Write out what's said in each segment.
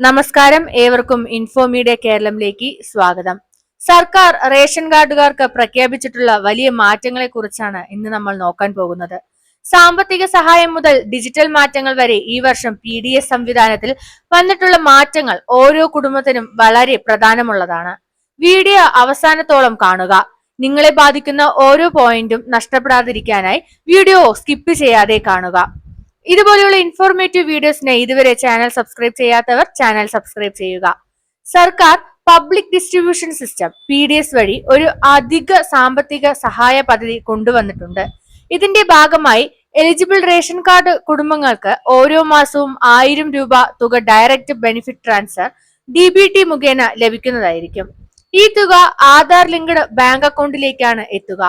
നമസ്കാരം. ഏവർക്കും ഇൻഫോമീഡിയ കേരളത്തിലേക്ക് സ്വാഗതം. സർക്കാർ റേഷൻ കാർഡുകാർക്ക് പ്രഖ്യാപിച്ചിട്ടുള്ള വലിയ മാറ്റങ്ങളെ കുറിച്ചാണ് ഇന്ന് നമ്മൾ നോക്കാൻ പോകുന്നത്. സാമ്പത്തിക സഹായം മുതൽ ഡിജിറ്റൽ മാറ്റങ്ങൾ വരെ ഈ വർഷം പി ഡി എസ് സംവിധാനത്തിൽ വന്നിട്ടുള്ള മാറ്റങ്ങൾ ഓരോ കുടുംബത്തിനും വളരെ പ്രധാനമുള്ളതാണ്. വീഡിയോ അവസാനത്തോളം കാണുക. നിങ്ങളെ ബാധിക്കുന്ന ഓരോ പോയിന്റും നഷ്ടപ്പെടാതിരിക്കാനായി വീഡിയോ സ്കിപ്പ് ചെയ്യാതെ കാണുക. ഇതുപോലെയുള്ള ഇൻഫോർമേറ്റീവ് വീഡിയോസിനെ ഇതുവരെ ചാനൽ സബ്സ്ക്രൈബ് ചെയ്യാത്തവർ ചാനൽ സബ്സ്ക്രൈബ് ചെയ്യുക. സർക്കാർ public distribution system P D S വഴി ഒരു അധിക സാമ്പത്തിക സഹായ പദ്ധതി കൊണ്ടുവന്നിട്ടുണ്ട്. ഇതിന്റെ ഭാഗമായി എലിജിബിൾ റേഷൻ കാർഡ് കുടുംബങ്ങൾക്ക് ഓരോ മാസവും ആയിരം രൂപ തുക direct benefit transfer D B T മുഖേന ലഭിക്കുന്നതായിരിക്കും. ഈ തുക ആധാർ ലിങ്ക്ഡ് ബാങ്ക് അക്കൗണ്ടിലേക്കാണ് എത്തുക.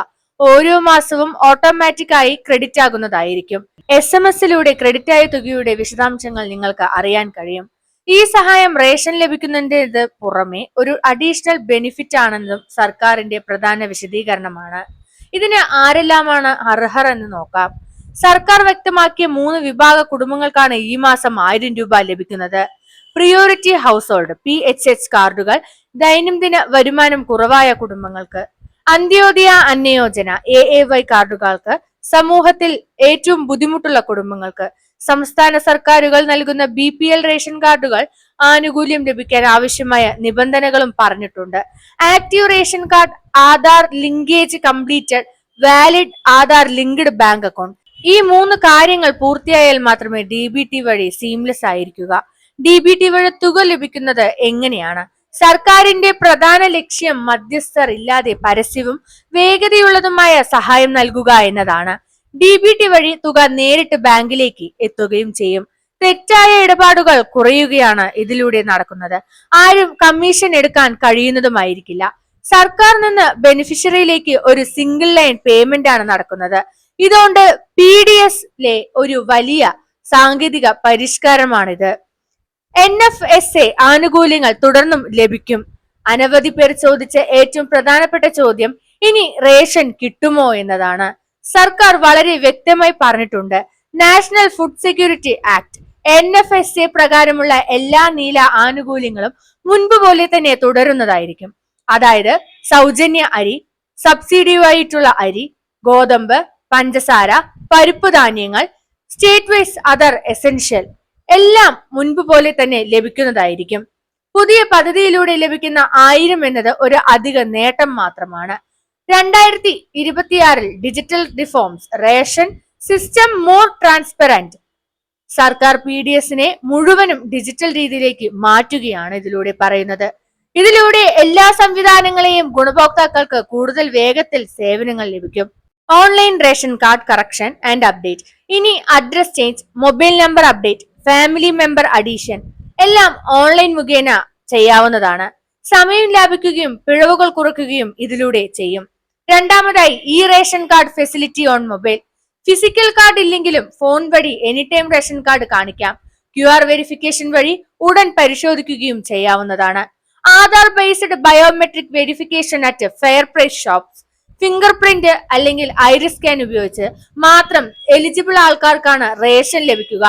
ഓരോ മാസവും ഓട്ടോമാറ്റിക്കായി ക്രെഡിറ്റ് ആകുന്നതായിരിക്കും. എസ് എം എസിലൂടെ ആയ തുകയുടെ വിശദാംശങ്ങൾ നിങ്ങൾക്ക് അറിയാൻ കഴിയും. ഈ സഹായം റേഷൻ ലഭിക്കുന്നതിന് പുറമെ ഒരു അഡീഷണൽ ബെനിഫിറ്റ് ആണെന്നും സർക്കാരിന്റെ പ്രധാന വിശദീകരണമാണ്. ഇതിന് ആരെല്ലാമാണ് അർഹർ എന്ന് നോക്കാം. സർക്കാർ വ്യക്തമാക്കിയ മൂന്ന് വിഭാഗ കുടുംബങ്ങൾക്കാണ് ഈ മാസം ആയിരം രൂപ ലഭിക്കുന്നത്. Priority household P H H കാർഡുകൾ ദൈനംദിന വരുമാനം കുറവായ കുടുംബങ്ങൾക്ക്. Antyodaya Anna Yojana A A Y കാർഡുകൾക്ക് സമൂഹത്തിൽ ഏറ്റവും ബുദ്ധിമുട്ടുള്ള കുടുംബങ്ങൾക്ക് സംസ്ഥാന സർക്കാരുകൾ നൽകുന്ന ബി പി എൽ റേഷൻ കാർഡുകൾ ആനുകൂല്യം ലഭിക്കാൻ ആവശ്യമായ നിബന്ധനകളും പറഞ്ഞിട്ടുണ്ട്. Active ration card Aadhaar linkage completed valid Aadhaar linked bank account. ഈ മൂന്ന് കാര്യങ്ങൾ പൂർത്തിയായാൽ മാത്രമേ ഡി ബി ടി വഴി സീംലെസ് ആയിരിക്കുക. ഡി ബി ടി വഴി തുക ലഭിക്കുന്നത് എങ്ങനെയാണ്? സർക്കാരിന്റെ പ്രധാന ലക്ഷ്യം മധ്യസ്ഥർ ഇല്ലാതെ പരസ്യവും വേഗതയുള്ളതുമായ സഹായം നൽകുക എന്നതാണ്. ഡി ബി ടി വഴി തുക നേരിട്ട് ബാങ്കിലേക്ക് എത്തുകയും ചെയ്യും. തെറ്റായ ഇടപാടുകൾ കുറയുകയാണ് ഇതിലൂടെ നടക്കുന്നത്. ആരും കമ്മീഷൻ എടുക്കാൻ കഴിയുന്നതുമായിരിക്കില്ല. സർക്കാർ നിന്ന് ബെനിഫിഷ്യറിയിലേക്ക് ഒരു സിംഗിൾ ലൈൻ പേയ്മെന്റ് ആണ് നടക്കുന്നത്. ഇതുകൊണ്ട് പി ഡി എസിലെ ഒരു വലിയ സാങ്കേതിക പരിഷ്കാരമാണിത്. എൻ എഫ് എസ് എ ആനുകൂല്യങ്ങൾ തുടർന്നും ലഭിക്കും. അനവധി പേർ ചോദിച്ച ഏറ്റവും പ്രധാനപ്പെട്ട ചോദ്യം ഇനി റേഷൻ കിട്ടുമോ എന്നതാണ്. സർക്കാർ വളരെ വ്യക്തമായി പറഞ്ഞിട്ടുണ്ട്. National food security act N F S A പ്രകാരമുള്ള എല്ലാ നീല ആനുകൂല്യങ്ങളും മുൻപ് പോലെ തന്നെ തുടരുന്നതായിരിക്കും. അതായത് സൗജന്യ അരി സബ്സിഡിയുമായിട്ടുള്ള അരി ഗോതമ്പ് പഞ്ചസാര പരിപ്പ് ധാന്യങ്ങൾ സ്റ്റേറ്റ് വൈസ് അതർ എസെൻഷ്യൽ എല്ലാം മുൻപ് പോലെ തന്നെ ലഭിക്കുന്നതായിരിക്കും. പുതിയ പദ്ധതിയിലൂടെ ലഭിക്കുന്ന ആയിരം എന്നത് ഒരു അധിക നേട്ടം മാത്രമാണ്. രണ്ടായിരത്തി ഇരുപത്തിയാറിൽ digital reforms ration system more transparent. സർക്കാർ പി ഡി എസിനെ മുഴുവനും ഡിജിറ്റൽ രീതിയിലേക്ക് മാറ്റുകയാണ് ഇതിലൂടെ പറയുന്നത്. ഇതിലൂടെ എല്ലാ സംവിധാനങ്ങളെയും ഗുണഭോക്താക്കൾക്ക് കൂടുതൽ വേഗത്തിൽ സേവനങ്ങൾ ലഭിക്കും. Online ration card correction and update. ഇനി address change mobile number update family member addition എല്ലാം ഓൺലൈൻ മുഖേന ചെയ്യാവുന്നതാണ്. സമയം ലാഭിക്കുകയും പിഴവുകൾ കുറയ്ക്കുകയും ഇതിലൂടെ ചെയ്യും. രണ്ടാമതായി E ration card facility on mobile physical card ഇല്ലെങ്കിലും ഫോൺ വഴി എനി ടൈം റേഷൻ കാർഡ് കാണിക്കാം. ക്യു ആർ വെരിഫിക്കേഷൻ വഴി ഉടൻ പരിശോധിക്കുകയും ചെയ്യാവുന്നതാണ്. Aadhaar based biometric verification at fair price shops finger print അല്ലെങ്കിൽ ഐറിസ് സ്കാൻ ഉപയോഗിച്ച് മാത്രം എലിജിബിൾ ആൾക്കാർക്കാണ് റേഷൻ ലഭിക്കുക.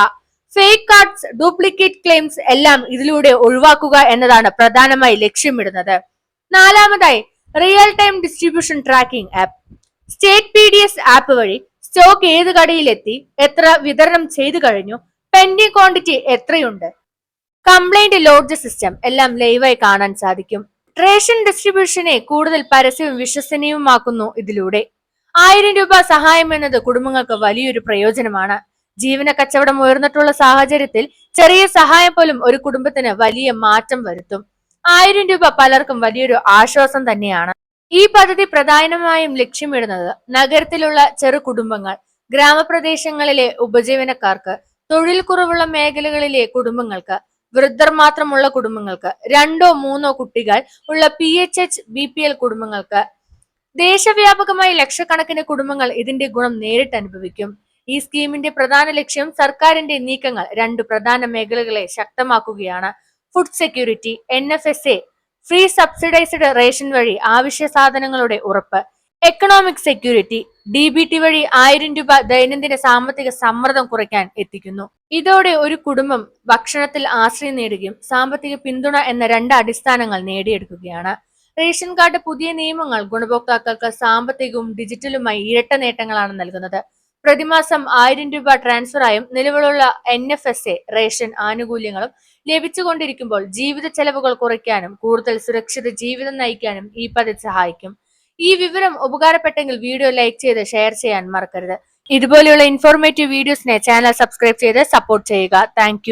ഫേക്ക് കാർഡ്സ് ഡ്യൂപ്ലിക്കേറ്റ് ക്ലെയിംസ് എല്ലാം ഇതിലൂടെ ഒഴിവാക്കുക എന്നതാണ് പ്രധാനമായി ലക്ഷ്യമിടുന്നത്. നാലാമതായി real time distribution tracking app state P D S app വഴി സ്റ്റോക്ക് ഏത് കടയിലെത്തി എത്ര വിതരണം ചെയ്തു കഴിഞ്ഞു പെൻഡിങ് ക്വാണ്ടിറ്റി എത്രയുണ്ട്. കംപ്ലൈന്റ് ലോഡ്ജ് സിസ്റ്റം എല്ലാം ലൈവായി കാണാൻ സാധിക്കും. റേഷൻ ഡിസ്ട്രിബ്യൂഷനെ കൂടുതൽ പരസ്യവും വിശ്വസനീയവുമാക്കുന്നു ഇതിലൂടെ. ആയിരം രൂപ സഹായം എന്നത് കുടുംബങ്ങൾക്ക് വലിയൊരു പ്രയോജനമാണ്. ജീവന കച്ചവടം ഉയർന്നിട്ടുള്ള സാഹചര്യത്തിൽ ചെറിയ സഹായം പോലും ഒരു കുടുംബത്തിന് വലിയ മാറ്റം വരുത്തും. ആയിരം രൂപ പലർക്കും വലിയൊരു ആശ്വാസം തന്നെയാണ്. ഈ പദ്ധതി പ്രധാനമായും ലക്ഷ്യമിടുന്നത് നഗരത്തിലുള്ള ചെറു കുടുംബങ്ങൾ ഗ്രാമപ്രദേശങ്ങളിലെ ഉപജീവനക്കാർക്ക് തൊഴിൽ കുറവുള്ള മേഖലകളിലെ കുടുംബങ്ങൾക്ക് വൃദ്ധർ മാത്രമുള്ള കുടുംബങ്ങൾക്ക് രണ്ടോ മൂന്നോ കുട്ടികൾ ഉള്ള P H H B P L കുടുംബങ്ങൾക്ക്. ദേശവ്യാപകമായി ലക്ഷക്കണക്കിന് കുടുംബങ്ങൾ ഇതിന്റെ ഗുണം നേരിട്ട് അനുഭവിക്കും. ഈ സ്കീമിന്റെ പ്രധാന ലക്ഷ്യം സർക്കാരിന്റെ നീക്കങ്ങൾ. രണ്ട് പ്രധാന മേഖലകളെ ശക്തമാക്കുകയാണ്. Food security N F S A free subsidised ration വഴി ആവശ്യ സാധനങ്ങളുടെ ഉറപ്പ്. Economic security D B T വഴി ആയിരം രൂപ ദൈനംദിന സാമ്പത്തിക സമ്മർദ്ദം കുറയ്ക്കാൻ എത്തിക്കുന്നു. ഇതോടെ ഒരു കുടുംബം ഭക്ഷണത്തിൽ ആശ്രയം നേടുകയും സാമ്പത്തിക പിന്തുണ എന്ന രണ്ട് അടിസ്ഥാനങ്ങൾ നേടിയെടുക്കുകയാണ്. റേഷൻ കാർഡ് പുതിയ നിയമങ്ങൾ ഗുണഭോക്താക്കൾക്ക് സാമ്പത്തികവും ഡിജിറ്റലുമായി ഇരട്ട നേട്ടങ്ങളാണ് നൽകുന്നത്. പ്രതിമാസം ആയിരം രൂപ ട്രാൻസ്ഫർ ആയും നിലവിലുള്ള N F S A ration ആനുകൂല്യങ്ങളും ലഭിച്ചുകൊണ്ടിരിക്കുമ്പോൾ ജീവിത ചെലവുകൾ കുറയ്ക്കാനും കൂടുതൽ സുരക്ഷിത ജീവിതം നയിക്കാനും ഈ പദ്ധതി സഹായിക്കും. ഈ വിവരം ഉപകാരപ്പെട്ടെങ്കിൽ വീഡിയോ ലൈക്ക് ചെയ്ത് ഷെയർ ചെയ്യാൻ മറക്കരുത്. ഇതുപോലെയുള്ള ഇൻഫോർമേറ്റീവ് വീഡിയോസിനെ ചാനൽ സബ്സ്ക്രൈബ് ചെയ്ത് സപ്പോർട്ട് ചെയ്യുക. താങ്ക്